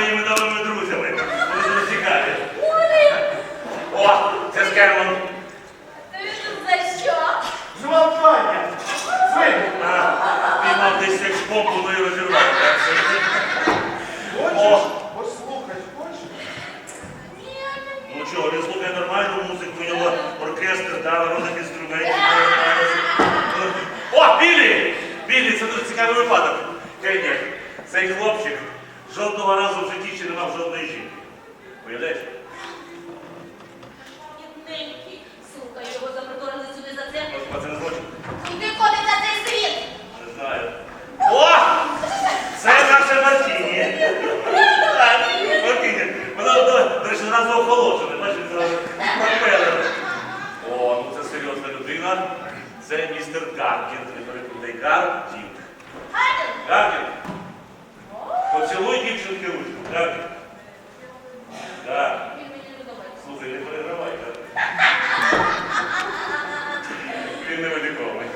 моїми новими друзями. Вони дуже цікаві. О, це Скерман. Десь як помпу, ну і розірвав. Хочеш? Послухати хочеш? Ну чого, він слухає нормальну музику, у нього оркестр, да, народних інструментів. О, Білі! Білі, це дуже цікавий випадок. Кенні, цей хлопчик жодного разу в житті ще не мав жодної жінки. Уявляєш? Це містер Гаркін, не перекладай Гаркін. Гаркін. Поцілуй дівчинки ручку. Гаркін. Слухай, не перегравай, Гаркін. Ти не виліковий.